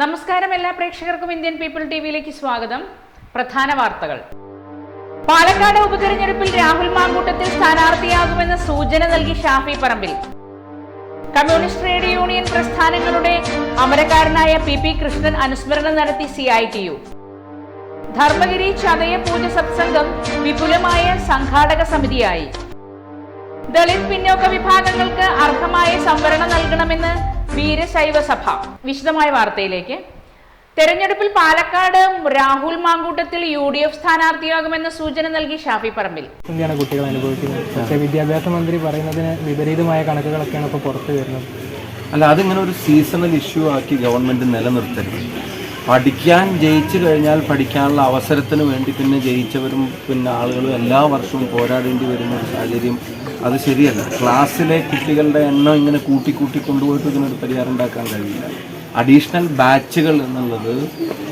നമസ്കാരം എല്ലാ പ്രേക്ഷകർക്കും ഇന്ത്യൻ പീപ്പിൾ ടി വിയിലേക്ക് സ്വാഗതം. പ്രധാന വാർത്തകൾ. പാലക്കാട് ഉപതെരഞ്ഞെടുപ്പിൽ രാഹുൽ മാങ്കൂട്ടത്തിൽ സ്ഥാനാർത്ഥിയാകുമെന്ന സൂചന നൽകി Shafi Parambil. Communist trade union പ്രസ്ഥാനങ്ങളുടെ അമരക്കാരനായ പി പി കൃഷ്ണൻ അനുസ്മരണം നടത്തി C I T U. Dharmagiri ചതയ പൂജ സത്സംഗം വിപുലമായ സംഘാടക സമിതിയായി. ദളിത് പിന്നോക്ക വിഭാഗങ്ങൾക്ക് അർഹമായ സംവരണം നൽകണമെന്ന് വീരശൈവ സഭ വിശദമായ വാർത്തയിലേക്ക്. തെരഞ്ഞെടുപ്പിൽ Palakkad Rahul Mamkootathil U D F സ്ഥാനാർത്ഥിയാകുമെന്ന സൂചന നൽകി ഷാഫി പറമ്പിൽ. ഇന്ത്യയാണ് കുട്ടികൾ അനുഭവിക്കുന്നത്? പക്ഷേ വിദ്യാഭ്യാസ മന്ത്രി പറയുന്നതിന് വിപരീതമായ കണക്കുകളൊക്കെയാണ് ഇപ്പോൾ പുറത്തു വരുന്നത്. അല്ല അതിങ്ങനെ ഒരു സീസണൽ ഇഷ്യൂ ആക്കി ഗവൺമെന്റ് നിലനിർത്തരുത്. പഠിക്കാൻ ജയിച്ചു കഴിഞ്ഞാൽ പഠിക്കാനുള്ള അവസരത്തിന് വേണ്ടി പിന്നെ ജയിച്ചവരും പിന്നെ ആളുകളും എല്ലാ വർഷവും പോരാടേണ്ടി വരുന്ന ഒരു സാഹചര്യം അത് ശരിയല്ല. ക്ലാസ്സിലെ കുട്ടികളുടെ എണ്ണം ഇങ്ങനെ കൂട്ടി കൂട്ടി കൊണ്ടുപോയിട്ട് ഇതിനൊരു പരിഹാരം ഉണ്ടാക്കാൻ കഴിയില്ല. അഡീഷണൽ ബാച്ചുകൾ എന്നുള്ളത്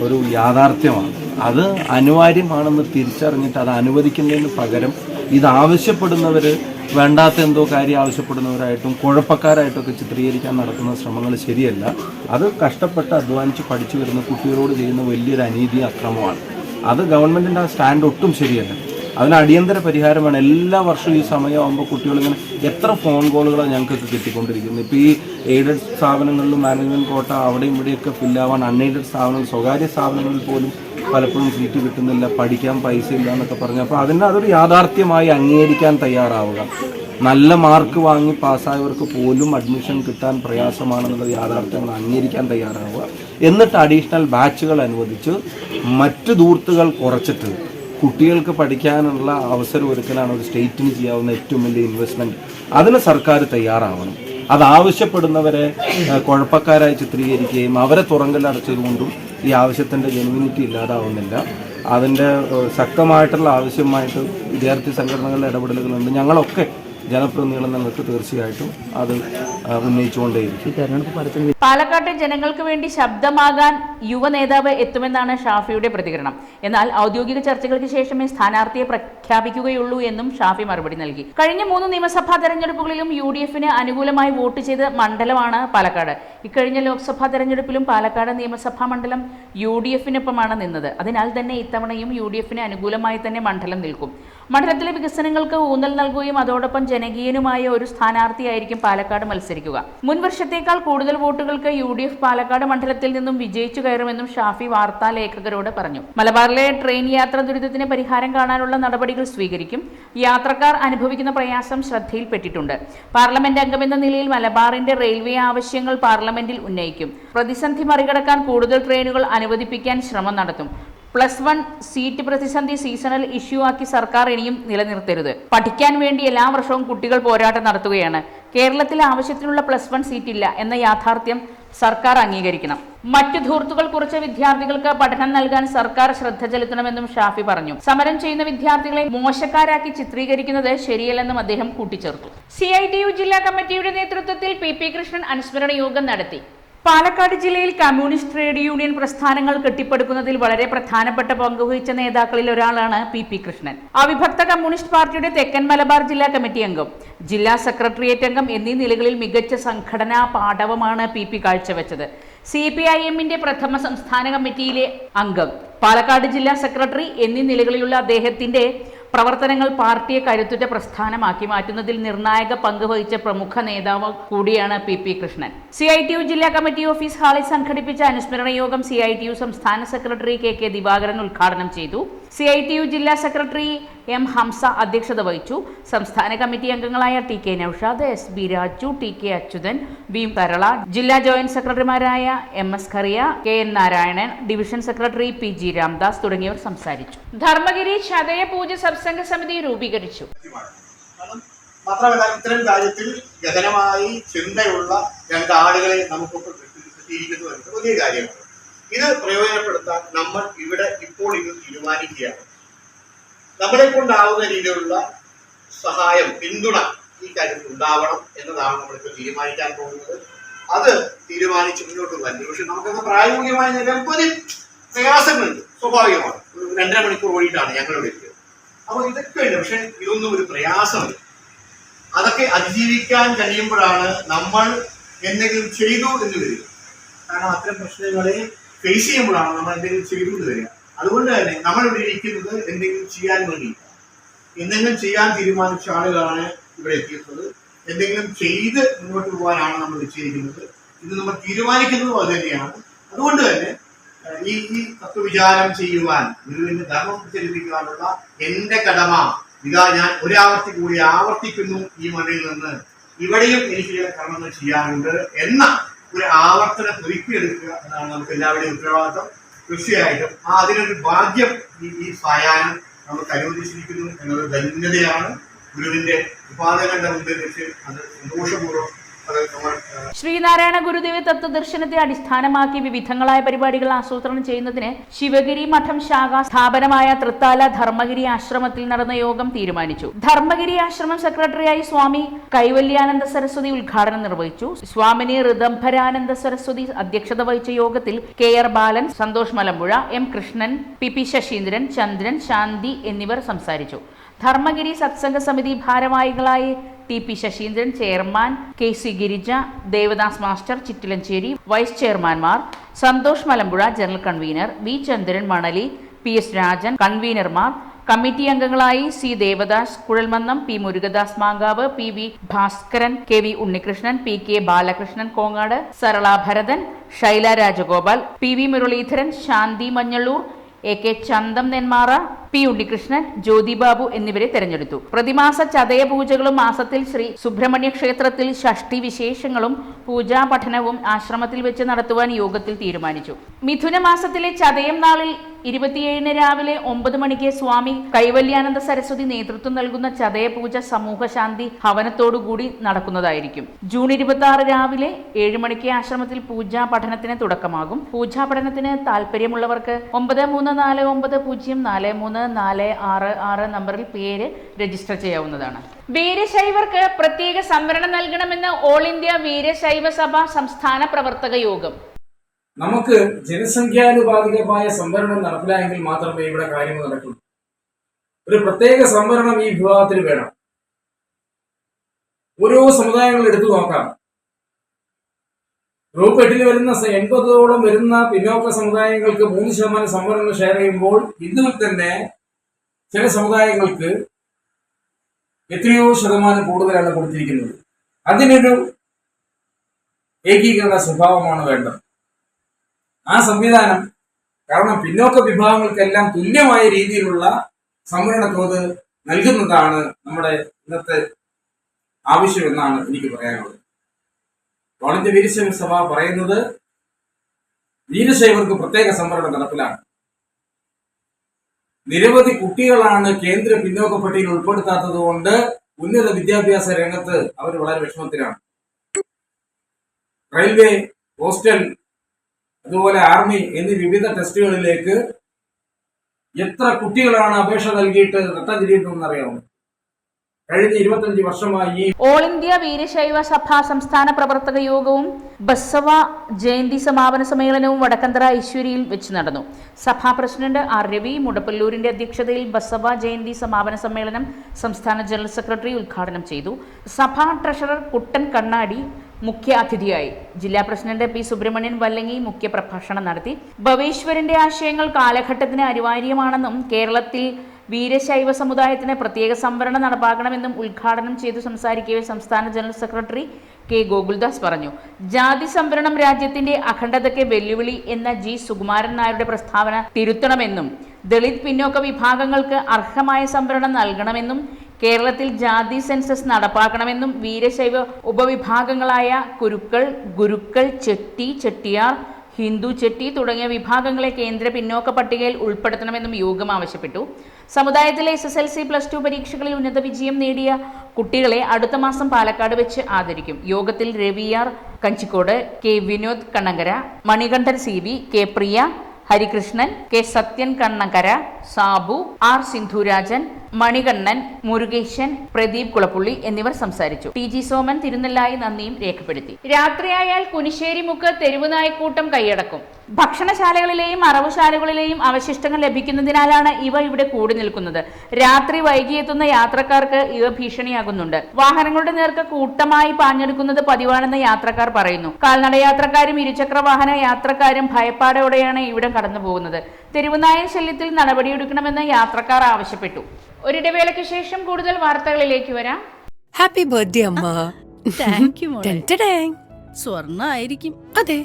ഒരു യാഥാർത്ഥ്യമാണ്. അത് അനിവാര്യമാണെന്ന് തിരിച്ചറിഞ്ഞിട്ട് അത് അനുവദിക്കുന്നതിന് പകരം ഇത് ആവശ്യപ്പെടുന്നവർ വേണ്ടാത്ത എന്തോ കാര്യം ആവശ്യപ്പെടുന്നവരായിട്ടും കുഴപ്പക്കാരായിട്ടൊക്കെ ചിത്രീകരിക്കാൻ നടക്കുന്ന ശ്രമങ്ങൾ ശരിയല്ല. അത് കഷ്ടപ്പെട്ട് അധ്വാനിച്ച് പഠിച്ചു വരുന്ന കുട്ടികളോട് ചെയ്യുന്ന വലിയൊരു അനീതി അക്രമമാണ്. അത് ഗവൺമെന്റിന്റെ ആ സ്റ്റാൻഡ് ഒട്ടും ശരിയല്ല. അതിന് അടിയന്തര പരിഹാരമാണ് എല്ലാ വർഷവും ഈ സമയമാകുമ്പോൾ കുട്ടികളിങ്ങനെ എത്ര ഫോൺ കോളുകളാണ് ഞങ്ങൾക്ക് കിട്ടിക്കൊണ്ടിരിക്കുന്നത്. ഇപ്പോൾ ഈ എയ്ഡഡ് സ്ഥാപനങ്ങളിലും മാനേജ്മെന്റ് കോട്ട അവിടെയും ഇവിടെയൊക്കെ ഫില്ലാവാൻ അൺഎയ്ഡഡ് സ്ഥാപനങ്ങൾ സ്വകാര്യ സ്ഥാപനങ്ങളിൽ പോലും പലപ്പോഴും സീറ്റ് കിട്ടുന്നില്ല പഠിക്കാൻ പൈസ ഇല്ല എന്നൊക്കെ പറഞ്ഞു. അപ്പോൾ അതിനെ അതൊരു യാഥാർത്ഥ്യമായി അംഗീകരിക്കാൻ തയ്യാറാവുക. നല്ല മാർക്ക് വാങ്ങി പാസ്സായവർക്ക് പോലും അഡ്മിഷൻ കിട്ടാൻ പ്രയാസമാണെന്നുള്ള യാഥാർത്ഥ്യങ്ങൾ അംഗീകരിക്കാൻ തയ്യാറാവുക. എന്നിട്ട് അഡീഷണൽ ബാച്ചുകൾ അനുവദിച്ച് മറ്റ് ദൂർത്തുകൾ കുറച്ചിട്ട് കുട്ടികൾക്ക് പഠിക്കാനുള്ള അവസരം ഒരുക്കലാണ് ഒരു സ്റ്റേറ്റിന് ചെയ്യാവുന്ന ഏറ്റവും വലിയ ഇൻവെസ്റ്റ്മെന്റ് അതിന് സർക്കാർ തയ്യാറാവണം. അത് ആവശ്യപ്പെടുന്നവരെ കുഴപ്പക്കാരായി ചിത്രീകരിക്കുകയും അവരെ തുറങ്കലടച്ചതുകൊണ്ടും ഈ ആവശ്യത്തിന്റെ ജെനുവിനിറ്റി ഇല്ലാതാവുന്നില്ല. അതിന്റെ ശക്തമായിട്ടുള്ള ആവശ്യമായിട്ട് വിദ്യാർത്ഥി സംഘടനകളുടെ ഇടപെടലുകളുണ്ട്. ഞങ്ങളൊക്കെ ജനപ്രതിനിധികൾ നിങ്ങൾക്ക് തീർച്ചയായിട്ടും. അത് ഉന്നയിച്ചുകൊണ്ടേയിരിക്കും. പാലക്കാട്ടെ ജനങ്ങൾക്ക് വേണ്ടി ശബ്ദമാകാൻ യുവ നേതാവ് എത്തുമെന്നാണ് ഷാഫിയുടെ പ്രതികരണം. എന്നാൽ ഔദ്യോഗിക ചർച്ചകൾക്ക് ശേഷമേ സ്ഥാനാർത്ഥിയെ പ്രഖ്യാപിക്കുകയുള്ളൂ എന്നും ഷാഫി മറുപടി നൽകി. കഴിഞ്ഞ മൂന്ന് നിയമസഭാ തെരഞ്ഞെടുപ്പുകളിലും യു ഡി എഫിന് അനുകൂലമായി വോട്ട് ചെയ്ത മണ്ഡലമാണ് പാലക്കാട്. ഇക്കഴിഞ്ഞ ലോക്സഭാ തെരഞ്ഞെടുപ്പിലും പാലക്കാട് നിയമസഭാ മണ്ഡലം യു ഡി എഫിനൊപ്പമാണ് നിന്നത്. അതിനാൽ തന്നെ ഇത്തവണയും യു ഡി എഫിന് അനുകൂലമായി തന്നെ മണ്ഡലം നിൽക്കും. മണ്ഡലത്തിലെ വികസനങ്ങൾക്ക് ഊന്നൽ നൽകുകയും അതോടൊപ്പം ജനകീയനുമായ ഒരു സ്ഥാനാർത്ഥിയായിരിക്കും പാലക്കാട് മത്സരിക്കുക. മുൻ വർഷത്തേക്കാൾ കൂടുതൽ വോട്ടുകൾക്ക് യു ഡി എഫ് പാലക്കാട് മണ്ഡലത്തിൽ നിന്നും വിജയിച്ചു കയറുമെന്നും ഷാഫി വാർത്താ ലേഖകരോട് പറഞ്ഞു. മലബാറിലെ ട്രെയിൻ യാത്ര ദുരിതത്തിന് പരിഹാരം കാണാനുള്ള നടപടികൾ സ്വീകരിക്കും. യാത്രക്കാർ അനുഭവിക്കുന്ന പ്രയാസം ശ്രദ്ധയിൽപ്പെട്ടിട്ടുണ്ട്. പാർലമെന്റ് അംഗമെന്ന നിലയിൽ മലബാറിന്റെ റെയിൽവേ ആവശ്യങ്ങൾ പാർലമെന്റിൽ ഉന്നയിക്കും. പ്രതിസന്ധി മറികടക്കാൻ കൂടുതൽ ട്രെയിനുകൾ അനുവദിപ്പിക്കാൻ ശ്രമം നടത്തും. പ്ലസ് വൺ സീറ്റ് പ്രതിസന്ധി സീസണൽ ഇഷ്യൂ ആക്കി സർക്കാർ ഇനിയും നിലനിർത്തരുത്. പഠിക്കാൻ വേണ്ടി എല്ലാ വർഷവും കുട്ടികൾ പോരാട്ടം നടത്തുകയാണ്. കേരളത്തിൽ ആവശ്യത്തിനുള്ള പ്ലസ് വൺ സീറ്റ് ഇല്ല എന്ന യാഥാർത്ഥ്യം സർക്കാർ അംഗീകരിക്കണം. മറ്റു ധൂർത്തുകൾ കുറച്ച വിദ്യാർത്ഥികൾക്ക് പഠനം നൽകാൻ സർക്കാർ ശ്രദ്ധ ചെലുത്തണമെന്നും ഷാഫി പറഞ്ഞു. സമരം ചെയ്യുന്ന വിദ്യാർത്ഥികളെ മോശക്കാരാക്കി ചിത്രീകരിക്കുന്നത് ശരിയല്ലെന്നും അദ്ദേഹം കൂട്ടിച്ചേർത്തു. സി ജില്ലാ കമ്മിറ്റിയുടെ നേതൃത്വത്തിൽ പി പി കൃഷ്ണൻ അനുസ്മരണ യോഗം നടത്തി. പാലക്കാട് ജില്ലയിൽ കമ്മ്യൂണിസ്റ്റ് ട്രേഡ് യൂണിയൻ പ്രസ്ഥാനങ്ങൾ കെട്ടിപ്പടുക്കുന്നതിൽ വളരെ പ്രധാനപ്പെട്ട പങ്കുവഹിച്ച നേതാക്കളിൽ ഒരാളാണ് പി പി കൃഷ്ണൻ. അവിഭക്ത കമ്മ്യൂണിസ്റ്റ് പാർട്ടിയുടെ തെക്കൻ മലബാർ ജില്ലാ കമ്മിറ്റി അംഗം ജില്ലാ സെക്രട്ടേറിയറ്റ് അംഗം എന്നീ നിലകളിൽ മികച്ച സംഘടനാ പാഠവമാണ് പി പി കാഴ്ചവെച്ചത്. സി പി ഐ എമ്മിന്റെ പ്രഥമ സംസ്ഥാന കമ്മിറ്റിയിലെ അംഗം പാലക്കാട് ജില്ലാ സെക്രട്ടറി എന്നീ നിലകളിലുള്ള അദ്ദേഹത്തിന്റെ പ്രവർത്തനങ്ങൾ പാർട്ടിയെ കരുത്തുറ്റ പ്രസ്ഥാനമാക്കി മാറ്റുന്നതിൽ നിർണായക പങ്ക് വഹിച്ച പ്രമുഖ നേതാവ് കൂടിയാണ് P P Krishnan. C I T U ജില്ലാ കമ്മിറ്റി ഓഫീസ് ഹാളിൽ സംഘടിപ്പിച്ച അനുസ്മരണ യോഗം സി ഐ ടി യു സംസ്ഥാന സെക്രട്ടറി കെ കെ ദിവാകരൻ ഉദ്ഘാടനം ചെയ്തു. സി ഐ ടി യു ജില്ലാ സെക്രട്ടറി എം ഹംസ അധ്യക്ഷത വഹിച്ചു. സംസ്ഥാന കമ്മിറ്റി അംഗങ്ങളായ T K Naushad S B Raju T K Achuthan V Kerala ജില്ലാ ജോയിന്റ് സെക്രട്ടറിമാരായ M S Khariya K N Narayanan division secretary P G Ramdas തുടങ്ങിയവർ സംസാരിച്ചു. ധർമ്മഗിരി ചതയ പൂജ സത്സംഗ സമിതി രൂപീകരിച്ചു. മാത്രമല്ല ഇത്തരം കാര്യത്തിൽ ഗഹനമായി ചിന്തയുള്ള രണ്ടാളുകളെ നമുക്കൊക്കെ കിട്ടിയിരിക്കുന്നു എന്നത് വലിയ കാര്യമാണ് ഇത് പ്രയോജനപ്പെടുത്താൻ നമ്മൾ ഇവിടെ ഇപ്പോൾ ഇത് തീരുമാനിക്കുകയാണ്. നമ്മളെ കൊണ്ടാവുന്ന രീതിയിലുള്ള സഹായം പിന്തുണ ഈ കാര്യത്തിൽ ഉണ്ടാവണം എന്നതാണ് നമ്മളിപ്പോൾ തീരുമാനിക്കാൻ പോകുന്നത്. അത് തീരുമാനിച്ച് മുന്നോട്ട് വന്നു പക്ഷെ നമുക്കത് പ്രായോഗികമായ നിരവധി പ്രയാസങ്ങളുണ്ട്. സ്വാഭാവികമാണ്. രണ്ടര മണിക്കൂർ ഓടിയിട്ടാണ് ഞങ്ങളുടെ ഇരിക്കുന്നത് അപ്പോൾ ഇതൊക്കെ ഉണ്ട്. പക്ഷെ ഇതൊന്നും ഒരു പ്രയാസമില്ല. അതൊക്കെ അതിജീവിക്കാൻ കഴിയുമ്പോഴാണ് നമ്മൾ എന്തെങ്കിലും ചെയ്തു എന്ന് വരിക. കാരണം അത്തരം പ്രശ്നങ്ങളെ ഫേസ് ചെയ്യുമ്പോഴാണ് നമ്മൾ എന്തെങ്കിലും ചെയ്തു വരിക? അതുകൊണ്ട് തന്നെ നമ്മൾ ഇവിടെ ഇരിക്കുന്നത് എന്തെങ്കിലും ചെയ്യാൻ വേണ്ടി. എന്തെങ്കിലും ചെയ്യാൻ തീരുമാനിച്ച ആളുകളാണ് ഇവിടെ എത്തിയിട്ടുള്ളത്. എന്തെങ്കിലും ചെയ്ത് മുന്നോട്ട് പോകാനാണ് നമ്മൾ നിശ്ചയിക്കുന്നത് ഇത് നമ്മൾ തീരുമാനിക്കുന്നതും അത് തന്നെയാണ്. അതുകൊണ്ട് തന്നെ ഈ ഈ തത്വവിചാരം ചെയ്യുവാൻ ഗുരുവിന്റെ ധർമ്മം പ്രചരിപ്പിക്കുവാനുള്ള എന്റെ കടമ ഇതാ ഞാൻ ഒരാവർത്തി കൂടി ആവർത്തിക്കുന്നു ഈ മണ്ണിൽ നിന്ന്. ഇവിടെയും എനിക്ക് ചില കർമ്മങ്ങൾ ചെയ്യാനുണ്ട് എന്ന ഒരു ആവർത്തന പുതുക്കിയെടുക്കുക എന്നാണ് നമുക്ക് എല്ലാവരുടെയും ഉത്തരവാദിത്വം തീർച്ചയായിട്ടും ആ അതിനൊരു ഭാഗ്യം ഈ ഈ സായാഹ്നം നമുക്ക് അനുവദിച്ചിരിക്കുന്നു എന്നത് ധന്യതയാണ്. ഗുരുവിന്റെ ഉപാധികളുടെ മുമ്പിൽ വെച്ച് അത് സന്തോഷപൂർവം ശ്രീനാരായണ ഗുരുദേവ തത്വദർശനത്തെ അടിസ്ഥാനമാക്കി വിവിധങ്ങളായ പരിപാടികൾ ആസൂത്രണം ചെയ്യുന്നതിന് ശിവഗിരി മഠം ശാഖ സ്ഥാപനമായ തൃത്താല ധർമ്മഗിരി ആശ്രമത്തിൽ നടന്ന യോഗം തീരുമാനിച്ചു. ധർമ്മഗിരി ആശ്രമം സെക്രട്ടറിയായി സ്വാമി കൈവല്യാനന്ദ സരസ്വതി ഉദ്ഘാടനം നിർവഹിച്ചു. സ്വാമിനി ഋദംഭരാനന്ദ സരസ്വതി അധ്യക്ഷത വഹിച്ച യോഗത്തിൽ K R Balan Santhosh Malampuzha M Krishnan P P Sasheendran Chandran Shanthi എന്നിവർ സംസാരിച്ചു. ധർമ്മഗിരി സത്സംഗ സമിതി ഭാരവാഹികളായി T P Sasheendran chairman K C Girija Devadas master Chittilanchery vice ചെയർമാൻമാർ Santhosh Malampuzha general convener V Chandran Manali P S Rajan കൺവീനർമാർ. Committee അംഗങ്ങളായി C Devadas Kuzhalmannam P Murugadas Mankavu P V Bhaskaran K V Unnikrishnan P K Balakrishnan Kongad Sarala Bharathan Shaila Rajagopal P V Muraleedharan Shanthi Manjallur A K Chantham Nenmara P Unnikrishnan Jyothibabu എന്നിവരെ തെരഞ്ഞെടുത്തു. പ്രതിമാസ ചതയ പൂജകളും മാസത്തിൽ ശ്രീ സുബ്രഹ്മണ്യ ക്ഷേത്രത്തിൽ ഷഷ്ടി വിശേഷങ്ങളും പൂജാ പഠനവും ആശ്രമത്തിൽ വെച്ച് നടത്തുവാൻ യോഗത്തിൽ തീരുമാനിച്ചു. മിഥുന മാസത്തിലെ ചതയം നാളിൽ ഇരുപത്തിയേഴിന് രാവിലെ ഒമ്പത് മണിക്ക് സ്വാമി കൈവല്യാനന്ദ സരസ്വതി നേതൃത്വം നൽകുന്ന ചതയപൂജ സമൂഹശാന്തി ഹവനത്തോടുകൂടി നടക്കുന്നതായിരിക്കും. ജൂൺ ഇരുപത്തി ആറ് രാവിലെ ഏഴ് മണിക്ക് ആശ്രമത്തിൽ പൂജാ പഠനത്തിന് തുടക്കമാകും. പൂജാ പഠനത്തിന് താല്പര്യമുള്ളവർക്ക് ഒമ്പത് മൂന്ന് നാല് ഒമ്പത് പൂജ്യം നാല് മൂന്ന് നാല് ആറ് ആറ് നമ്പറിൽ പേര് രജിസ്റ്റർ ചെയ്യാവുന്നതാണ്. വീരശൈവർക്ക് പ്രത്യേക സംവരണം നൽകണമെന്ന് ഓൾ ഇന്ത്യ വീരശൈവ സഭ സംസ്ഥാന പ്രവർത്തക യോഗം. നമുക്ക് ജനസംഖ്യാനുപാതികമായ സംവരണം നടപ്പിലായെങ്കിൽ മാത്രമേ ഇവിടെ കാര്യങ്ങൾ നടക്കുള്ളൂ. ഒരു പ്രത്യേക സംവരണം ഈ വിഭാഗത്തിന് വേണം. ഓരോ സമുദായങ്ങൾ എടുത്തു നോക്കാം. ഗ്രൂപ്പ് എട്ടിൽ വരുന്ന എൺപതോളം വരുന്ന പിന്നോക്ക സമുദായങ്ങൾക്ക് മൂന്ന് ശതമാനം സംവരണം ഷെയർ ചെയ്യുമ്പോൾ ഇതിൽ തന്നെ ചില സമുദായങ്ങൾക്ക് എത്രയോ ശതമാനം കൂടുതലാണ് കൊടുത്തിരിക്കുന്നത്. അതിനൊരു ഏകീകരണ സ്വഭാവമാണ് വേണ്ടത്. ആ സംവിധാനം. കാരണം പിന്നോക്ക വിഭാഗങ്ങൾക്കെല്ലാം തുല്യമായ രീതിയിലുള്ള സംവരണ തോത് നൽകുന്നതാണ് നമ്മുടെ ഇന്നത്തെ ആവശ്യമെന്നാണ് എനിക്ക് പറയാനുള്ളത്. വാണിജ്യ വീരശൈവ സഭ പറയുന്നത് വീരശൈവർക്ക് പ്രത്യേക സംവരണം നടപ്പിലാണ്. നിരവധി കുട്ടികളാണ് കേന്ദ്ര പിന്നോക്ക പട്ടികയിൽ ഉൾപ്പെടുത്താത്തത് കൊണ്ട് ഉന്നത വിദ്യാഭ്യാസ രംഗത്ത് അവർ വളരെ വിഷമത്തിലാണ്. റെയിൽവേ പോസ്റ്റൽ അതുപോലെ ആർമി എന്നീ വിവിധ ടെസ്റ്റുകളിലേക്ക് എത്ര കുട്ടികളാണ് അപേക്ഷ നൽകിയിട്ട് നട്ടതിരിക്കുന്നതെന്ന് അറിയാമോ കഴിഞ്ഞ ഇരുപത്തഞ്ച് വർഷമായി ഓൾ ഇന്ത്യ വീരശൈവ സഭ സംസ്ഥാന പ്രവർത്തക യോഗവും ബസവ ജയന്തി സമാപന സമ്മേളനവും വടക്കന്തറ ഐശ്വര്യയിൽ വെച്ച് നടന്നു. സഭാ പ്രസിഡന്റ് ആർ രവി മുടപ്പല്ലൂരിന്റെ അധ്യക്ഷതയിൽ ബസവ ജയന്തി സമാപന സമ്മേളനം സംസ്ഥാന ജനറൽ സെക്രട്ടറി ഉദ്ഘാടനം ചെയ്തു. സഭാ ട്രഷറർ കുട്ടൻ കണ്ണാടി മുഖ്യ അതിഥിയായി ജില്ലാ പ്രസിഡന്റ് പി സുബ്രഹ്മണ്യൻ വല്ലങ്ങി മുഖ്യ പ്രഭാഷണം നടത്തി. ഭവേശ്വരന്റെ ആശയങ്ങൾ കാലഘട്ടത്തിന് അനിവാര്യമാണെന്നും കേരളത്തിൽ വീരശൈവ സമുദായത്തിന് പ്രത്യേക സംവരണം നടപ്പാക്കണമെന്നും ഉദ്ഘാടനം ചെയ്തു സംസാരിക്കവെ സംസ്ഥാന ജനറൽ സെക്രട്ടറി കെ ഗോകുൽദാസ് പറഞ്ഞു. ജാതി സംവരണം രാജ്യത്തിന്റെ അഖണ്ഡതയ്ക്ക് വെല്ലുവിളി എന്ന ജി സുകുമാരൻ നായരുടെ പ്രസ്താവന തിരുത്തണമെന്നും ദളിത് പിന്നോക്ക വിഭാഗങ്ങൾക്ക് അർഹമായ സംവരണം നൽകണമെന്നും കേരളത്തിൽ ജാതി സെൻസസ് നടപ്പാക്കണമെന്നും വീരശൈവ ഉപവിഭാഗങ്ങളായ കുരുക്കൾ ഗുരുക്കൾ ചെട്ടി ചെട്ടിയാർ ഹിന്ദു ചെട്ടി തുടങ്ങിയ വിഭാഗങ്ങളെ കേന്ദ്ര പിന്നോക്ക പട്ടികയിൽ ഉൾപ്പെടുത്തണമെന്നും യോഗം ആവശ്യപ്പെട്ടു. സമുദായത്തിലെ S S L C plus two പരീക്ഷകളിൽ ഉന്നത വിജയം നേടിയ കുട്ടികളെ അടുത്ത മാസം പാലക്കാട് വെച്ച് ആദരിക്കും. യോഗത്തിൽ രവിയാർ Kanjikode K Vinod Kannankara Manikandan C K Priya Harikrishnan K. Sathyan Kannankara Sabu R. Sindhurajan Manikannan Murukesan Pradeep Kulappully എന്നിവർ സംസാരിച്ചു. T G. സോമൻ തിരുനെല്ലായി നന്ദിയും രേഖപ്പെടുത്തി. രാത്രിയായാൽ കുനിശ്ശേരി മുക്ക് തെരുവ് കൈയടക്കും. ഭക്ഷണശാലകളിലെയും അറവുശാലകളിലെയും അവശിഷ്ടങ്ങൾ ലഭിക്കുന്നതിനാലാണ് ഇവ ഇവിടെ കൂടി നിൽക്കുന്നത്. രാത്രി വൈകിയെത്തുന്ന യാത്രക്കാർക്ക് ഇവ ഭീഷണിയാകുന്നുണ്ട്. വാഹനങ്ങളുടെ നേർക്ക് കൂട്ടമായി പാഞ്ഞെടുക്കുന്നത് പതിവാണെന്ന് യാത്രക്കാർ പറയുന്നു. കാൽനട യാത്രക്കാരും ഇരുചക്ര വാഹന യാത്രക്കാരും ഭയപ്പാടോടെയാണ് ഇവിടം കടന്നു പോകുന്നത് തെരുവുനായൻ ശല്യത്തിൽ നടപടിയെടുക്കണമെന്ന് യാത്രക്കാർ ആവശ്യപ്പെട്ടു. ഒരിടവേളയ്ക്ക് ശേഷം കൂടുതൽ വാർത്തകളിലേക്ക് വരാം. ഹാപ്പി ബർത്ത്ഡേ അമ്മ. സ്വർണ ആയിരിക്കും അതെ.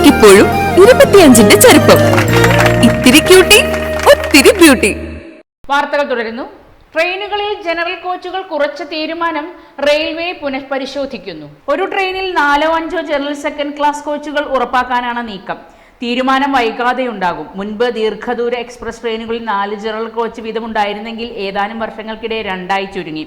ക്യൂട്ടിക്ക് ഇപ്പോഴും ഇരുപത്തിയഞ്ചിന്റെ ചെറുപ്പം ഇത്തിരി ക്യൂട്ടി ഒത്തിരി ബ്യൂട്ടി വാർത്തകൾ തുടരുന്നു. ട്രെയിനുകളിൽ ജനറൽ കോച്ചുകൾ കുറച്ച തീരുമാനം റെയിൽവേ പുനഃപരിശോധിക്കുന്നു. ഒരു ട്രെയിനിൽ നാലോ അഞ്ചോ ജനറൽ സെക്കൻഡ് ക്ലാസ് കോച്ചുകൾ ഉറപ്പാക്കാനാണ് നീക്കം. തീരുമാനം വൈകാതെ ഉണ്ടാകും മുൻപ് ദീർഘദൂര എക്സ്പ്രസ് ട്രെയിനുകളിൽ നാല് ജനറൽ കോച്ച് വീതമുണ്ടായിരുന്നെങ്കിൽ ഏതാനും വർഷങ്ങൾക്കിടെ രണ്ടായി ചുരുങ്ങി.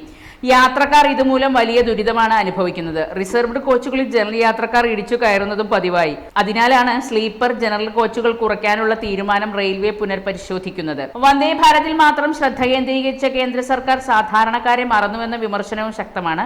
യാത്രക്കാർ ഇതുമൂലം വലിയ ദുരിതമാണ് അനുഭവിക്കുന്നത്. റിസർവ്ഡ് കോച്ചുകളിൽ ജനറൽ യാത്രക്കാർ ഇടിച്ചു കയറുന്നതും പതിവായി. അതിനാലാണ് സ്ലീപ്പർ ജനറൽ കോച്ചുകൾ കുറയ്ക്കാനുള്ള തീരുമാനം റെയിൽവേ പുനർപരിശോധിക്കുന്നത്. വന്ദേ ഭാരതിൽ മാത്രം ശ്രദ്ധ കേന്ദ്രീകരിച്ച കേന്ദ്ര സർക്കാർ സാധാരണക്കാരെ മറന്നുവെന്ന വിമർശനവും ശക്തമാണ്.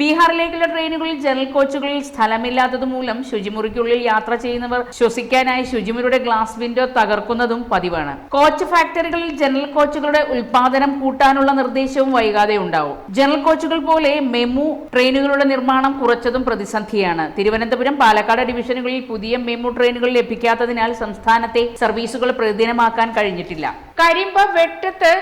ബീഹാറിലേക്കുള്ള ട്രെയിനുകളിൽ ജനറൽ കോച്ചുകളിൽ സ്ഥലമില്ലാത്തതുമൂലം ശുചിമുറിക്കുള്ളിൽ യാത്ര ചെയ്യുന്നവർ ശ്വസിക്കാനായി ശുചിമുറിയുടെ ഗ്ലാസ് വിൻഡോ തകർക്കുന്നതും പതിവാണ്. കോച്ച് ഫാക്ടറികളിൽ ജനറൽ കോച്ചുകളുടെ ഉൽപാദനം കൂട്ടാനുള്ള നിർദ്ദേശവും വൈകാതെ ഉണ്ടാവും ജനറൽ കോച്ചുകൾ പോലെ മെമു ട്രെയിനുകളുടെ നിർമ്മാണം കുറച്ചതും പ്രതിസന്ധിയാണ്. തിരുവനന്തപുരം പാലക്കാട് ഡിവിഷനുകളിൽ പുതിയ മെമു ട്രെയിനുകൾ ലഭിക്കാത്തതിനാൽ സംസ്ഥാനത്തെ സർവീസുകൾ പ്രതിദിനമാക്കാൻ കഴിഞ്ഞിട്ടില്ല. കരിമ്പ വെട്ടത്ത്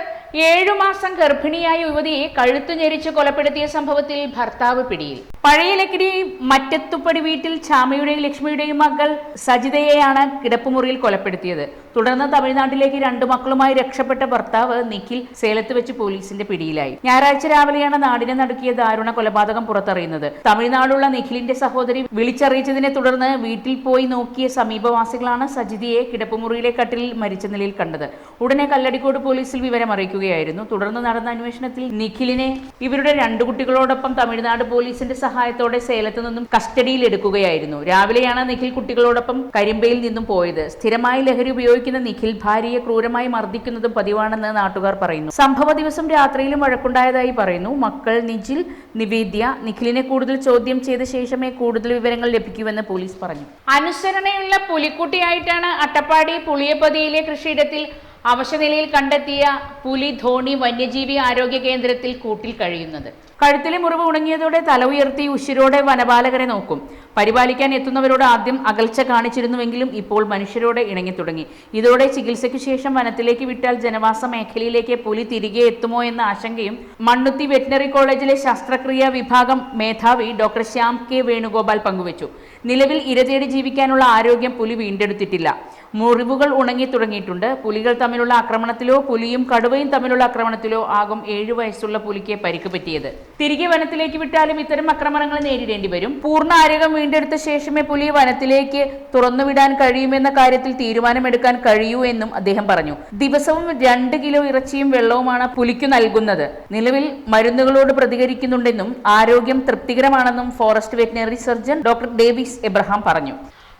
ഏഴു മാസം ഗർഭിണിയായ യുവതിയെ കഴുത്തു ഞെരിച്ച് കൊലപ്പെടുത്തിയ സംഭവത്തിൽ ഭർത്താവ് പിടിയിൽ. പഴയ ലക്കിടി മറ്റത്തുപ്പടി വീട്ടിൽ ചാമയുടെയും ലക്ഷ്മിയുടെയും മകൾ സജിതയെയാണ് കിടപ്പുമുറിയിൽ കൊലപ്പെടുത്തിയത്. തുടർന്ന് തമിഴ്നാട്ടിലേക്ക് രണ്ടു മക്കളുമായി രക്ഷപ്പെട്ട ഭർത്താവ് നിഖിൽ സേലത്ത് വെച്ച് പോലീസിന്റെ പിടിയിലായി. ഞായറാഴ്ച രാവിലെയാണ് നാടിനെ നടുക്കിയ ദാരുണ കൊലപാതകം പുറത്തറിയുന്നത്. തമിഴ്നാടുള്ള നിഖിലിന്റെ സഹോദരി വിളിച്ചറിയിച്ചതിനെ തുടർന്ന് വീട്ടിൽ പോയി നോക്കിയ സമീപവാസികളാണ് സജിതയെ കിടപ്പുമുറിയിലെ കട്ടിലിൽ മരിച്ച നിലയിൽ കണ്ടത്. ഉടനെ കല്ലടിക്കോട് പോലീസിൽ വിവരം അറിയിക്കുകയായിരുന്നു തുടർന്ന് നടന്ന അന്വേഷണത്തിൽ നിഖിലിനെ ഇവരുടെ രണ്ടു കുട്ടികളോടൊപ്പം തമിഴ്നാട് പോലീസിന്റെ സഹായത്തോടെ സേലത്ത് നിന്നും കസ്റ്റഡിയിൽ എടുക്കുകയായിരുന്നു രാവിലെയാണ് നിഖിൽ കുട്ടികളോടൊപ്പം കരിമ്പയിൽ നിന്നും പോയത്. സ്ഥിരമായി ലഹരി ഉപയോഗിക്കുന്ന നിഖിൽ ഭാര്യയെ ക്രൂരമായി മർദ്ദിക്കുന്നതും പതിവാണെന്ന് നാട്ടുകാർ പറയുന്നു. സംഭവ ദിവസം രാത്രിയിലും വഴക്കുണ്ടായതായി പറയുന്നു. മക്കൾ നിജിൽ നിവേദ്യ നിഖിലിനെ കൂടുതൽ ചോദ്യം ചെയ്ത ശേഷമേ കൂടുതൽ വിവരങ്ങൾ ലഭിക്കൂവെന്ന് പോലീസ് പറഞ്ഞു. അനുസരണയുള്ള പുലിക്കുട്ടിയായിട്ടാണ് അട്ടപ്പാടി പുളിയപ്പതിയിലെ കൃഷിയിടത്തിൽ അവശനിലയിൽ കണ്ടെത്തിയ പുലി ധോണി വന്യജീവി ആരോഗ്യ കേന്ദ്രത്തിൽ കൂട്ടിൽ കഴിയുന്നത്. കഴുത്തിലെ മുറിവ് ഉണങ്ങിയതോടെ തല ഉയർത്തി ഉശിരോടെ വനപാലകരെ നോക്കും. പരിപാലിക്കാൻ എത്തുന്നവരോട് ആദ്യം അകൽച്ച കാണിച്ചിരുന്നുവെങ്കിലും ഇപ്പോൾ മനുഷ്യരോട് ഇണങ്ങി തുടങ്ങി ഇതോടെ ചികിത്സയ്ക്കു ശേഷം വനത്തിലേക്ക് വിട്ടാൽ ജനവാസ മേഖലയിലേക്ക് പുലി തിരികെ എത്തുമോ എന്ന ആശങ്കയും മണ്ണുത്തി വെറ്റിനറി കോളേജിലെ ശസ്ത്രക്രിയാ വിഭാഗം മേധാവി ഡോക്ടർ ശ്യാം കെ വേണുഗോപാൽ പങ്കുവച്ചു. നിലവിൽ ഇരതേടി ജീവിക്കാനുള്ള ആരോഗ്യം പുലി വീണ്ടെടുത്തിട്ടില്ല. മുറിവുകൾ ഉണങ്ങി തുടങ്ങിയിട്ടുണ്ട്. പുലികൾ തമ്മിലുള്ള ആക്രമണത്തിലോ പുലിയും കടുവയും തമ്മിലുള്ള ആക്രമണത്തിലോ ആകും ഏഴു വയസ്സുള്ള പുലിക്ക് പരിക്ക് പറ്റിയത്. തിരികെ വനത്തിലേക്ക് വിട്ടാലും ഇത്തരം ആക്രമണങ്ങൾ നേരിടേണ്ടി വരും. പൂർണ ആരോഗ്യം വീണ്ടെടുത്ത ശേഷമേ പുലി വനത്തിലേക്ക് തുറന്നുവിടാൻ കഴിയുമെന്ന കാര്യത്തിൽ തീരുമാനമെടുക്കാൻ കഴിയൂ എന്നും അദ്ദേഹം പറഞ്ഞു. ദിവസവും രണ്ട് കിലോ ഇറച്ചിയും വെള്ളവുമാണ് പുലിക്കു നൽകുന്നത്. നിലവിൽ മരുന്നുകളോട് പ്രതികരിക്കുന്നുണ്ടെന്നും ആരോഗ്യം തൃപ്തികരമാണെന്നും forest veterinary surgeon doctor Davis Abraham പറഞ്ഞു.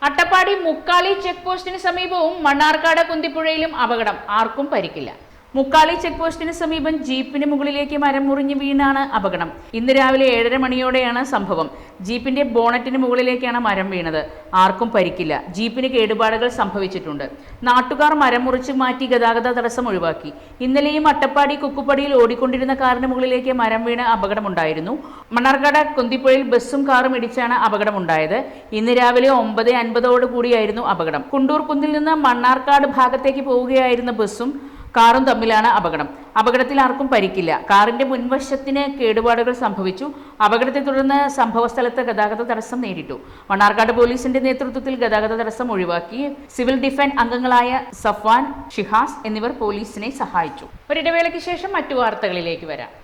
അട്ടപ്പാടി മുക്കാളി ചെക്ക് പോസ്റ്റിന് സമീപവും മണ്ണാർക്കാട് കുന്തിപ്പുഴയിലും അപകടം. ആർക്കും പരിക്കില്ല. മുക്കാളി ചെക്ക് പോസ്റ്റിന് സമീപം ജീപ്പിന് മുകളിലേക്ക് മരം മുറിഞ്ഞ് വീണാണ് അപകടം. ഇന്ന് രാവിലെ ഏഴര മണിയോടെയാണ് സംഭവം. ജീപ്പിന്റെ ബോണറ്റിന് മുകളിലേക്കാണ് മരം വീണത്. ആർക്കും പരിക്കില്ല. ജീപ്പിന് കേടുപാടുകൾ സംഭവിച്ചിട്ടുണ്ട്. നാട്ടുകാർ മരം മുറിച്ച് മാറ്റി ഗതാഗത തടസ്സം ഒഴിവാക്കി. ഇന്നലെയും അട്ടപ്പാടി കുക്കുപ്പടിയിൽ ഓടിക്കൊണ്ടിരുന്ന കാറിന് മുകളിലേക്ക് മരം വീണ് അപകടമുണ്ടായിരുന്നു. മണ്ണാർക്കാട് കുന്തിപ്പുഴയിൽ ബസ്സും കാറും ഇടിച്ചാണ് അപകടമുണ്ടായത്. ഇന്ന് രാവിലെ ഒമ്പത് അൻപതോടുകൂടിയായിരുന്നു അപകടം. കുണ്ടൂർ കുന്നിൽ നിന്ന് മണ്ണാർക്കാട് ഭാഗത്തേക്ക് പോവുകയായിരുന്ന ബസ്സും കാറും തമ്മിലാണ് അപകടം. അപകടത്തിൽ ആർക്കും പരിക്കില്ല. കാറിന്റെ മുൻവശത്തിന് കേടുപാടുകൾ സംഭവിച്ചു. അപകടത്തെ തുടർന്ന് സംഭവസ്ഥലത്ത് ഗതാഗത തടസ്സം നേരിട്ടു. മണ്ണാർക്കാട് പോലീസിന്റെ നേതൃത്വത്തിൽ ഗതാഗത തടസ്സം ഒഴിവാക്കി. സിവിൽ ഡിഫൻസ് അംഗങ്ങളായ സഫ്വാൻ ഷിഹാസ് എന്നിവർ പോലീസിനെ സഹായിച്ചു. ഒരിടവേളയ്ക്ക് ശേഷം മറ്റു വാർത്തകളിലേക്ക് വരാം.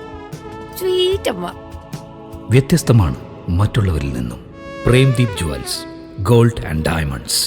സ്വീറ്റ് അമ്മ വ്യത്യസ്തമാണ് മറ്റുള്ളവരിൽ നിന്നും. Premdeep jewels gold and diamonds.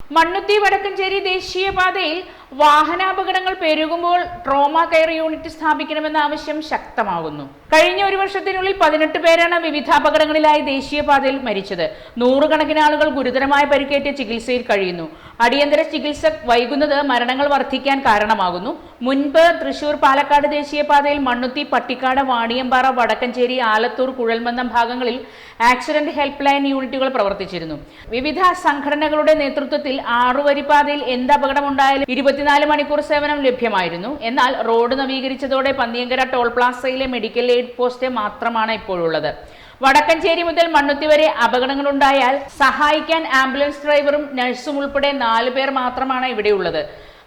Mannuthy Vadakkanchery ദേശീയപാതയിൽ വാഹനാപകടങ്ങൾ പെരുകുമ്പോൾ ട്രോമ കെയർ യൂണിറ്റ് സ്ഥാപിക്കണമെന്ന ആവശ്യം ശക്തമാകുന്നു. കഴിഞ്ഞ ഒരു വർഷത്തിനുള്ളിൽ പതിനെട്ട് പേരാണ് വിവിധ അപകടങ്ങളിലായി ദേശീയപാതയിൽ മരിച്ചത്. നൂറുകണക്കിന് ആളുകൾ ഗുരുതരമായ പരിക്കേറ്റ് ചികിത്സയിൽ കഴിയുന്നു. അടിയന്തര ചികിത്സ വൈകുന്നത് മരണങ്ങൾ വർദ്ധിക്കാൻ കാരണമാകുന്നു. മുൻപ് തൃശൂർ പാലക്കാട് ദേശീയപാതയിൽ മണ്ണുത്തി പട്ടിക്കാട് വാണിയമ്പാറ വടക്കഞ്ചേരി ആലത്തൂർ കുഴൽമന്ദം ഭാഗങ്ങളിൽ ആക്സിഡന്റ് ഹെൽപ്പ് ലൈൻ യൂണിറ്റുകൾ പ്രവർത്തിച്ചിരുന്നു. വിവിധ സംഘടനകളുടെ നേതൃത്വത്തിൽ ആറുവരിപ്പാതയിൽ എന്ത് അപകടമുണ്ടായാലും ഇരുപത്തിനാല് മണിക്കൂർ സേവനം ലഭ്യമായിരുന്നു. എന്നാൽ റോഡ് നവീകരിച്ചതോടെ പന്നിയങ്കര ടോൾ പ്ലാസയിലെ മെഡിക്കൽ എയ്ഡ് പോസ്റ്റ് മാത്രമാണ് ഇപ്പോഴുള്ളത്. വടക്കഞ്ചേരി മുതൽ മണ്ണുത്തി വരെ അപകടങ്ങളുണ്ടായാൽ സഹായിക്കാൻ ആംബുലൻസ് ഡ്രൈവറും നഴ്സും ഉൾപ്പെടെ നാല് പേർ മാത്രമാണ് ഇവിടെയുള്ളത്.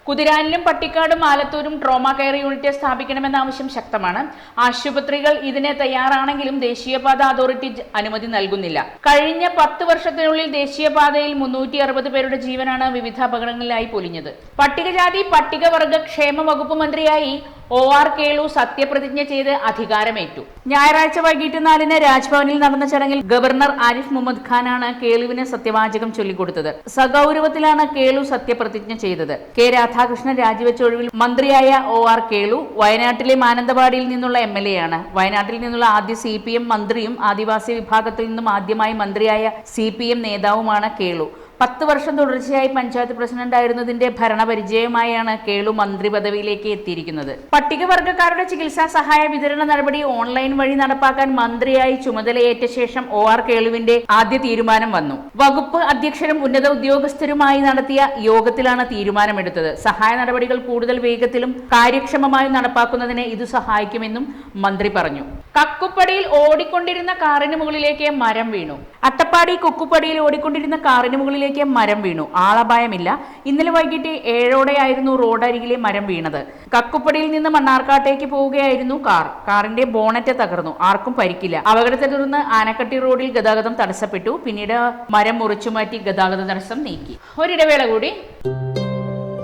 കുതിരാനിലും പട്ടിക്കാടും ആലത്തൂരും ട്രോമ കെയർ യൂണിറ്റ് സ്ഥാപിക്കണമെന്ന ആവശ്യം ശക്തമാണ്. ആശുപത്രികൾ ഇതിന് തയ്യാറാണെങ്കിലും ദേശീയപാത അതോറിറ്റി അനുമതി നൽകുന്നില്ല. കഴിഞ്ഞ പത്ത് വർഷത്തിനുള്ളിൽ ദേശീയപാതയിൽ മുന്നൂറ്റി അറുപത് പേരുടെ ജീവനാണ് വിവിധ അപകടങ്ങളിലായി പൊലിഞ്ഞത്. പട്ടികജാതി പട്ടികവർഗ ക്ഷേമ വകുപ്പ് മന്ത്രിയായി ഒ ആർ കേളു സത്യപ്രതിജ്ഞ ചെയ്ത് അധികാരമേറ്റു. ഞായറാഴ്ച വൈകിട്ട് നാലിന് രാജ്ഭവനിൽ നടന്ന ചടങ്ങിൽ ഗവർണർ ആരിഫ് മുഹമ്മദ് ഖാനാണ് കേളുവിന് സത്യവാചകം ചൊല്ലിക്കൊടുത്തത്. സഗൗരവത്തിലാണ് കേളു സത്യപ്രതിജ്ഞ ചെയ്തത്. കെ രാധാകൃഷ്ണൻ രാജിവെച്ച ഒഴിവിൽ മന്ത്രിയായ ഒ ആർ കേളു വയനാട്ടിലെ മാനന്തവാടിയിൽ നിന്നുള്ള എം എൽ എ ആണ്. വയനാട്ടിൽ നിന്നുള്ള ആദ്യ സി പി എം മന്ത്രിയും ആദിവാസി വിഭാഗത്തിൽ നിന്നും ആദ്യമായി മന്ത്രിയായ സി പി എം നേതാവുമാണ് കേളു പത്ത് വർഷം തുടർച്ചയായി പഞ്ചായത്ത് പ്രസിഡന്റായിരുന്നതിന്റെ ഭരണപരിചയമായാണ് കേളു മന്ത്രി പദവിയിലേക്ക് എത്തിയിരിക്കുന്നത്. പട്ടികവർഗക്കാരുടെ ചികിത്സാ സഹായ വിതരണ നടപടി ഓൺലൈൻ വഴി നടപ്പാക്കാൻ മന്ത്രിയായി ചുമതലയേറ്റ ശേഷം ഒ ആർ കേളുവിന്റെ ആദ്യ തീരുമാനം വന്നു. വകുപ്പ് അധ്യക്ഷരും ഉന്നത ഉദ്യോഗസ്ഥരുമായി നടത്തിയ യോഗത്തിലാണ് തീരുമാനമെടുത്തത്. സഹായ നടപടികൾ കൂടുതൽ വേഗത്തിലും കാര്യക്ഷമമായും നടപ്പാക്കുന്നതിന് ഇത് സഹായിക്കുമെന്നും മന്ത്രി പറഞ്ഞു. കക്കുപ്പടിയിൽ ഓടിക്കൊണ്ടിരുന്ന കാറിന് മുകളിലേക്ക് മരം വീണു. അട്ടപ്പാടി കുക്കുപ്പടിയിൽ ഓടിക്കൊണ്ടിരുന്ന കാറിന് മുകളിലേക്ക് മരം വീണു. ആളപായമില്ല. ഇന്നലെ വൈകിട്ട് ഏഴോടെയായിരുന്നു റോഡരികിലെ മരം വീണത്. കക്കുപ്പടിയിൽ നിന്ന് മണ്ണാർക്കാട്ടേക്ക് പോവുകയായിരുന്നു കാർ. കാറിന്റെ ബോണറ്റ് തകർന്നു. ആർക്കും പരിക്കില്ല. അപകടത്തെ തുടർന്ന് ആനക്കട്ടി റോഡിൽ ഗതാഗതം തടസ്സപ്പെട്ടു. പിന്നീട് മരം മുറിച്ചുമാറ്റി ഗതാഗത തടസ്സം നീക്കി. ഒരിടവേള കൂടി.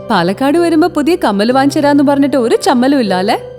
പാലക്കാട് വരുമ്പോ പുതിയ കമ്മൽ വാങ്ങിച്ചരാന്ന് പറഞ്ഞിട്ട് ഒരു ചമ്മലും ഇല്ല അല്ലെ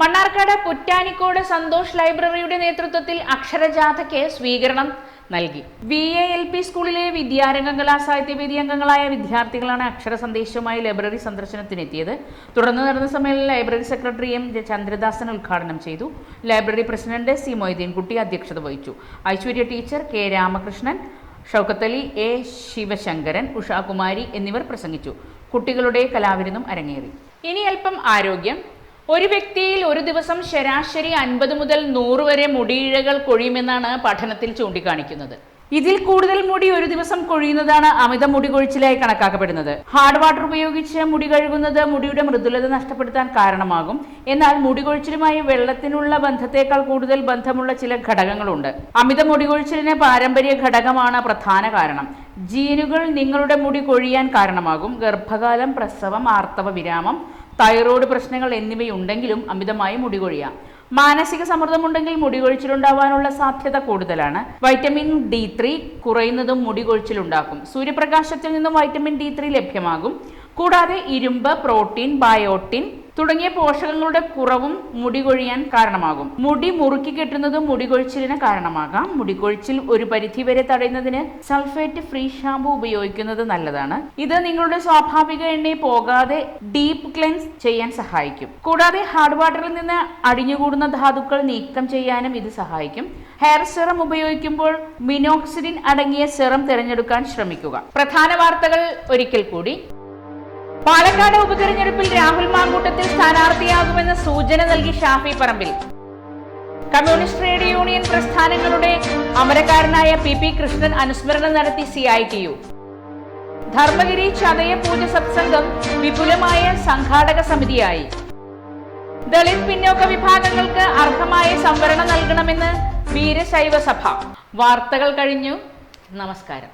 മണ്ണാർക്കാട് പുറ്റാനിക്കോട് സന്തോഷ് ലൈബ്രറിയുടെ നേതൃത്വത്തിൽ അക്ഷരജാഥയ്ക്ക് സ്വീകരണം നൽകി. വി എ എൽ പി സ്കൂളിലെ വിദ്യാരംഗ സാഹിത്യവേദി അംഗങ്ങളായ വിദ്യാർത്ഥികളാണ് അക്ഷര സന്ദേശവുമായി ലൈബ്രറി സന്ദർശനത്തിനെത്തിയത്. തുടർന്ന് നടന്ന സമ്മേളനം ലൈബ്രറി സെക്രട്ടറി എം ചന്ദ്രദാസൻ ഉദ്ഘാടനം ചെയ്തു. ലൈബ്രറി പ്രസിഡന്റ് സി മൊയ്തീൻകുട്ടി അധ്യക്ഷത വഹിച്ചു. Aishwarya teacher K Ramakrishnan Shoukathali A Sivasankaran Ushakumari എന്നിവർ പ്രസംഗിച്ചു. കുട്ടികളുടെ കലാവിരുന്നും അരങ്ങേറി. ഇനി അല്പം ആരോഗ്യം. ഒരു വ്യക്തിയിൽ ഒരു ദിവസം ശരാശരി അൻപത് മുതൽ നൂറ് വരെ മുടിയിഴകൾ കൊഴിയുമെന്നാണ് പഠനത്തിൽ ചൂണ്ടിക്കാണിക്കുന്നത്. ഇതിൽ കൂടുതൽ മുടി ഒരു ദിവസം കൊഴിയുന്നതാണ് അമിത മുടി കൊഴിച്ചിലായി കണക്കാക്കപ്പെടുന്നത്. ഹാർഡ് വാട്ടർ ഉപയോഗിച്ച് മുടി കഴുകുന്നത് മുടിയുടെ മൃദുലത നഷ്ടപ്പെടുത്താൻ കാരണമാകും. എന്നാൽ മുടി കൊഴിച്ചിലുമായി വെള്ളത്തിനുള്ള ബന്ധത്തേക്കാൾ കൂടുതൽ ബന്ധമുള്ള ചില ഘടകങ്ങളുണ്ട്. അമിത മുടി കൊഴിച്ചിലിന് പാരമ്പര്യ ഘടകമാണ് പ്രധാന കാരണം. ജീനുകൾ നിങ്ങളുടെ മുടി കൊഴിയാൻ കാരണമാകും. ഗർഭകാലം പ്രസവം ആർത്തവ വിരാമം തൈറോയ്ഡ് പ്രശ്നങ്ങൾ എന്നിവയുണ്ടെങ്കിലും അമിതമായി മുടി കൊഴിയാം മാനസിക സമ്മർദ്ദമുണ്ടെങ്കിൽ മുടി കൊഴിച്ചിലുണ്ടാവാനുള്ള സാധ്യത കൂടുതലാണ്. വൈറ്റമിൻ ഡി ത്രീ കുറയുന്നതും മുടി കൊഴിച്ചിലുണ്ടാക്കും സൂര്യപ്രകാശത്തിൽ നിന്നും വൈറ്റമിൻ ഡി ത്രീ ലഭ്യമാകും. കൂടാതെ ഇരുമ്പ് പ്രോട്ടീൻ ബയോട്ടിൻ തുടങ്ങിയ പോഷകങ്ങളുടെ കുറവും മുടി കൊഴിയാൻ കാരണമാകും. മുടി മുറുക്കി കെട്ടുന്നത് മുടി കൊഴിച്ചിലിന് കാരണമാകാം. മുടി കൊഴിച്ചിൽ ഒരു പരിധി വരെ തടയുന്നതിന് സൾഫേറ്റ് ഫ്രീ ഷാമ്പു ഉപയോഗിക്കുന്നത് നല്ലതാണ്. ഇത് നിങ്ങളുടെ സ്വാഭാവിക എണ്ണയെ പോകാതെ ഡീപ്പ് ക്ലെൻസ് ചെയ്യാൻ സഹായിക്കും. കൂടാതെ ഹാർഡ് വാട്ടറിൽ നിന്ന് അടിഞ്ഞുകൂടുന്ന ധാതുക്കൾ നീക്കം ചെയ്യാനും ഇത് സഹായിക്കും. ഹെയർ സെറം ഉപയോഗിക്കുമ്പോൾ മിനോക്സിഡിൻ അടങ്ങിയ സെറം തിരഞ്ഞെടുക്കാൻ ശ്രമിക്കുക. പ്രധാന വാർത്തകൾ ഒരിക്കൽ കൂടി. പാലക്കാട് ഉപതെരഞ്ഞെടുപ്പിൽ രാഹുൽ മാങ്കൂട്ടത്തിൽ സ്ഥാനാർത്ഥിയാകുമെന്ന സൂചന നൽകി Shafi Parambil. Communist trade union പ്രസ്ഥാനങ്ങളുടെ അമരക്കാരനായ പി പി കൃഷ്ണൻ അനുസ്മരണം നടത്തി C I T U. Dharmagiri ചതയ പൂജ സത്സംഗം വിപുലമായ സംഘാടക സമിതിയായി. ദളിത് പിന്നോക്ക വിഭാഗങ്ങൾക്ക് അർഹമായ സംവരണം നൽകണമെന്ന് വീരശൈവ സഭ വാർത്തകൾ കഴിഞ്ഞു. നമസ്കാരം.